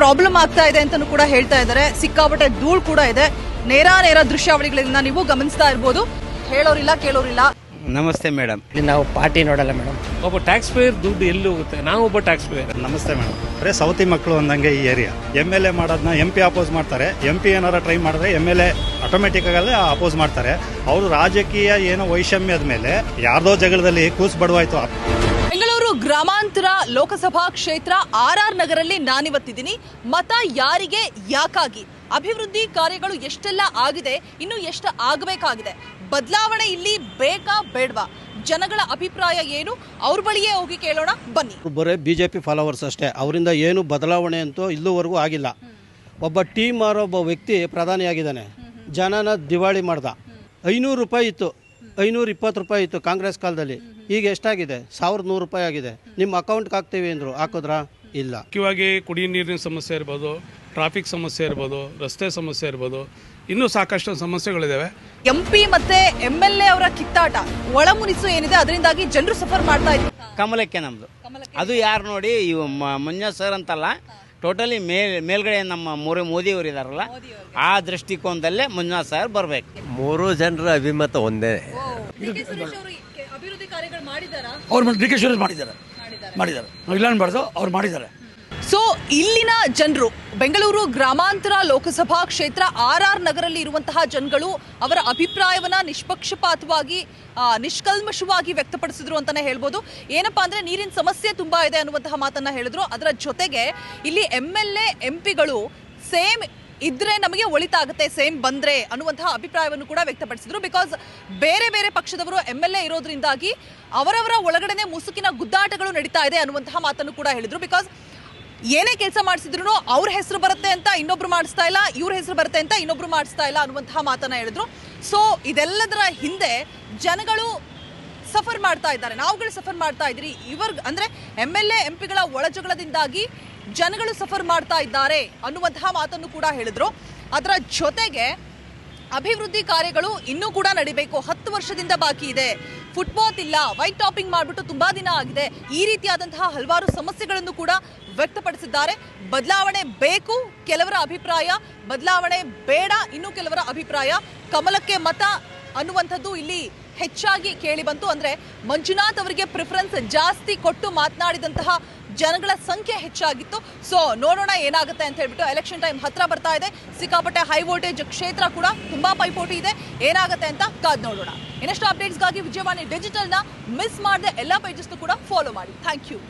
Problem ಆಗ್ತಾ ಇದೆ ಅಂತಾನೂ ಕೂಡ ಹೇಳ್ತಾ ಇದ್ದಾರೆ. ಸಿಕ್ಕಾಪಟ್ಟೆ ಧೂಳು ಕೂಡ ಇದೆ. ನೇರ ನೇರ ದೃಶ್ಯಾವಳಿಗಳಿಂದ ನೀವು ಗಮನಿಸ್ತಾ ಇರ್ಬೋದು. ಹೇಳೋರಿಲ್ಲ ಕೇಳೋರಿಲ್ಲ. ನಮಸ್ತೆ ಮೇಡಮ್ ಇಲ್ಲಿ ನಾವು ಪಾರ್ಟಿ ನೋಡಲ್ಲ ಮೇಡಮ್ ಒಬ್ಬ ಟ್ಯಾಕ್ಸ್ ಪೇಯರ್ ದುಡ್ಡು ಎಲ್ಲಿ ಹೋಗುತ್ತೆ? ನಾವು ಒಬ್ಬ ಟ್ಯಾಕ್ಸ್ ಪೇಯರ್ ನಮಸ್ತೆ ಮೇಡಮ್ ಅರೆ ಸೌತಿ ಮಕ್ಕಳು ಅಂದಂಗೆ ಈ ಏರಿಯಾ ಎಂ ಎಲ್ ಎ ಮಾಡೋದನ್ನ ಎಂ ಪಿ ಅಪೋಸ್ ಮಾಡ್ತಾರೆ. ಎಂ ಪಿ ಏನಾರ ಟ್ರೈ ಮಾಡಿದ್ರೆ ಎಂ ಎಲ್ ಎ ಆಟೋಮೆಟಿಕ್ ಆಗಲ್ಲ ಅಪೋಸ್ ಮಾಡ್ತಾರೆ. ಅವರು ರಾಜಕೀಯ ಏನೋ ವೈಷಮ್ಯದ ಮೇಲೆ ಯಾರ್ದೋ ಜಗಳದಲ್ಲಿ ಕೂಸ್ ಬಡವಾಯ್ತು ಬೆಂಗಳೂರು ಗ್ರಾಮಾಂತರ ಲೋಕಸಭಾ ಕ್ಷೇತ್ರ ಆರ್ ಆರ್ ನಗರಲ್ಲಿ ನಾನಿವತ್ತಿದ್ದೀನಿ. ಮತ ಯಾರಿಗೆ ಯಾಕಾಗಿ? ಅಭಿವೃದ್ಧಿ ಕಾರ್ಯಗಳು ಎಷ್ಟೆಲ್ಲ ಆಗಿದೆ ಇನ್ನು ಎಷ್ಟು ಆಗಬೇಕಾಗಿದೆ? ಬದಲಾವಣೆ ಇಲ್ಲಿ ಬೇಕಾ ಬೇಡವಾ? ಜನಗಳ ಅಭಿಪ್ರಾಯ ಏನು? ಅವ್ರ ಬಳಿಯೇ ಹೋಗಿ ಕೇಳೋಣ ಬನ್ನಿ. ಬರೀ ಬಿಜೆಪಿ ಫಾಲೋವರ್ಸ್ ಅಷ್ಟೇ. ಅವರಿಂದ ಏನು ಬದಲಾವಣೆ ಅಂತೂ ಇಲ್ಲಿವರೆಗೂ ಆಗಿಲ್ಲ. ಒಬ್ಬ ಟೀಮ್ ಮಾರೋ ಒಬ್ಬ ವ್ಯಕ್ತಿ ಪ್ರಧಾನಿಯಾಗಿದ್ದಾನೆ. ಜನನ ದಿವಾಳಿ ಮಾಡ್ದ. ಐನೂರು ರೂಪಾಯಿ ಇತ್ತು. ಐನೂರ ಇಪ್ಪತ್ತು ರೂಪಾಯಿ ಇತ್ತು ಕಾಂಗ್ರೆಸ್ ಕಾಲದಲ್ಲಿ. ಈಗ ಎಷ್ಟಾಗಿದೆ? ಸಾವಿರದ ನೂರು ರೂಪಾಯಿ ಆಗಿದೆ. ನಿಮ್ಮ ಅಕೌಂಟ್ಗೆ ಹಾಕ್ತೀವಿ ಅಂದರು. ಹಾಕಿದ್ರಾ? ಇಲ್ಲ. ಮುಖ್ಯವಾಗಿ ಕುಡಿಯ ನೀರಿನ ಸಮಸ್ಯೆ ಇರ್ಬೋದು ಟ್ರಾಫಿಕ್ ಸಮಸ್ಯೆ ಇರ್ಬೋದು ರಸ್ತೆ ಸಮಸ್ಯೆ ಇರ್ಬೋದು ಇನ್ನೂ ಸಾಕಷ್ಟು ಸಮಸ್ಯೆಗಳಿದ್ದಾವೆ ಎಂ ಪಿ ಮತ್ತೆ ಎಂ ಎಲ್ ಎ ಅವರ ಕಿತ್ತಾಟ. ಒಳಮುನಿಸು ಏನಿದೆ ಅದರಿಂದಾಗಿ ಜನರು ಸಫರ್ ಮಾಡ್ತಾ ಇದ್ದಾರೆ ಕಮಲಕ್ಕೆ ನಮ್ದು. ಅದು ಯಾರು ನೋಡಿ ಇವು ಮಂಜು ಸರ್ ಅಂತಲ್ಲ ಟೋಟಲಿ ಮೇಲ್ ಮೇಲ್ಗಡೆ ನಮ್ಮ ಮೂರು ಮೋದಿಯವರು ಇದಾರಲ್ಲ ಆ ದೃಷ್ಟಿಕೋನದಲ್ಲೇ ಮಂಜುನಾಥ್ ಸರ್ ಬರಬೇಕು. ಮೂರು ಜನರ ಅಭಿಮತ ಒಂದೇ. ಅಭಿವೃದ್ಧಿ ಕಾರ್ಯಗಳು ಮಾಡಿದಾರಾ? ಅವ್ರು ಡಿ ಕೆ ಶಿವರಾಜ್ ಮಾಡಿದ್ದಾರೆ. ಮಾಡಿದ್ದಾರೆ. ನಾವು ಇಲ್ಲ ಅನ್ಬಾರ್ದು ಅವ್ರು ಮಾಡಿದ್ದಾರೆ. ಸೊ ಇಲ್ಲಿನ ಜನರು, ಬೆಂಗಳೂರು ಗ್ರಾಮಾಂತರ ಲೋಕಸಭಾ ಕ್ಷೇತ್ರ ಆರ್ ಆರ್ ನಗರಲ್ಲಿ ಇರುವಂತಹ ಜನಗಳು ಅವರ ಅಭಿಪ್ರಾಯವನ್ನ ನಿಷ್ಪಕ್ಷಪಾತವಾಗಿ ನಿಷ್ಕಲ್ಮಶವಾಗಿ ವ್ಯಕ್ತಪಡಿಸಿದ್ರು ಅಂತಲೇ ಹೇಳ್ಬೋದು. ಏನಪ್ಪಾ ಅಂದರೆ ನೀರಿನ ಸಮಸ್ಯೆ ತುಂಬಾ ಇದೆ ಅನ್ನುವಂತಹ ಮಾತನ್ನ ಹೇಳಿದ್ರು. ಅದರ ಜೊತೆಗೆ ಇಲ್ಲಿ ಎಂ ಎಲ್ ಎ, ಎಂ ಪಿಗಳು ಸೇಮ್ ಇದ್ರೆ ನಮಗೆ ಒಳಿತಾಗುತ್ತೆ ಸೇಮ್ ಬಂದ್ರೆ ಅನ್ನುವಂತಹ ಅಭಿಪ್ರಾಯವನ್ನು ಕೂಡ ವ್ಯಕ್ತಪಡಿಸಿದ್ರು. ಬಿಕಾಸ್ ಬೇರೆ ಬೇರೆ ಪಕ್ಷದವರು ಎಂ ಎಲ್ ಎ ಇರೋದ್ರಿಂದಾಗಿ ಅವರವರ ಒಳಗಡೆನೆ ಮುಸುಕಿನ ಗುದ್ದಾಟಗಳು ನಡೀತಾ ಇದೆ ಅನ್ನುವಂತಹ ಮಾತನ್ನು ಕೂಡ ಹೇಳಿದ್ರು. ಬಿಕಾಸ್ ಏನೇ ಕೆಲಸ ಮಾಡಿಸಿದ್ರು ಅವ್ರ ಹೆಸರು ಬರುತ್ತೆ ಅಂತ ಇನ್ನೊಬ್ರು ಮಾಡಿಸ್ತಾ ಇಲ್ಲ, ಇವ್ರ ಹೆಸರು ಬರುತ್ತೆ ಅಂತ ಇನ್ನೊಬ್ರು ಮಾಡಿಸ್ತಾ ಇಲ್ಲ ಅನ್ನುವಂತಹ ಮಾತನ್ನ ಹೇಳಿದ್ರು. ಸೊ ಇದೆಲ್ಲದರ ಹಿಂದೆ ಜನಗಳು ಸಫರ್ ಮಾಡ್ತಾ ಇದ್ದಾರೆ. ನಾವುಗಳು ಸಫರ್ ಮಾಡ್ತಾ ಇದ್ದೀರಿ. ಇವರ್ ಅಂದ್ರೆ ಎಂ ಎಲ್ ಎ, ಎಂ ಪಿಗಳ ಒಳಜಗಳದಿಂದಾಗಿ ಜನಗಳು ಸಫರ್ ಮಾಡ್ತಾ ಇದ್ದಾರೆ ಅನ್ನುವಂತಹ ಮಾತನ್ನು ಕೂಡ ಹೇಳಿದ್ರು. ಅದರ ಜೊತೆಗೆ ಅಭಿವೃದ್ಧಿ ಕಾರ್ಯಗಳು ಇನ್ನೂ ಕೂಡ ನಡಿಬೇಕು. ಹತ್ತು ವರ್ಷದಿಂದ ಬಾಕಿ ಇದೆ. ಫುಟ್ಪಾತ್ ಇಲ್ಲ ವೈಟ್ ಟಾಪಿಂಗ್ ಮಾಡಿಬಿಟ್ಟು ತುಂಬಾ ದಿನ ಆಗಿದೆ. ಈ ರೀತಿಯಾದಂತಹ ಹಲವಾರು ಸಮಸ್ಯೆಗಳನ್ನು ಕೂಡ ವ್ಯಕ್ತಪಡಿಸಿದ್ದಾರೆ. ಬದಲಾವಣೆ ಬೇಕು, ಕೆಲವರ ಅಭಿಪ್ರಾಯ. ಬದಲಾವಣೆ ಬೇಡ, ಇನ್ನು ಕೆಲವರ ಅಭಿಪ್ರಾಯ. ಕಮಲಕ್ಕೆ ಮತ ಅನ್ನುವಂಥದ್ದು ಇಲ್ಲಿ ಹೆಚ್ಚಾಗಿ ಕೇಳಿ ಬಂತು. ಅಂದ್ರೆ ಮಂಜುನಾಥ್ ಅವರಿಗೆ ಪ್ರಿಫರೆನ್ಸ್ ಜಾಸ್ತಿ ಕೊಟ್ಟು ಮಾತನಾಡಿದಂತಹ ಜನಗಳ ಸಂಖ್ಯೆ ಹೆಚ್ಚಾಗಿತ್ತು. ಸೊ ನೋಡೋಣ ಏನಾಗುತ್ತೆ ಅಂತ ಹೇಳ್ಬಿಟ್ಟು ಎಲೆಕ್ಷನ್ ಟೈಮ್ ಹತ್ರ ಬರ್ತಾ ಇದೆ. ಸಿಕ್ಕಾಪಟ್ಟೆ ಹೈ ವೋಲ್ಟೇಜ್ ಕ್ಷೇತ್ರ ಕೂಡ ತುಂಬಾ ಪೈಪೋಟಿ ಇದೆ. ಏನಾಗುತ್ತೆ ಅಂತ ಕಾದ್ ನೋಡೋಣ. ಇನ್ನಷ್ಟು ಅಪ್ಡೇಟ್ಸ್ಗಾಗಿ ವಿಜಯವಾಣಿ ಡಿಜಿಟಲ್ನ ಮಿಸ್ ಮಾಡದೆ ಎಲ್ಲ ಪೇಜಸ್ ಕೂಡ ಫಾಲೋ ಮಾಡಿ. Thank you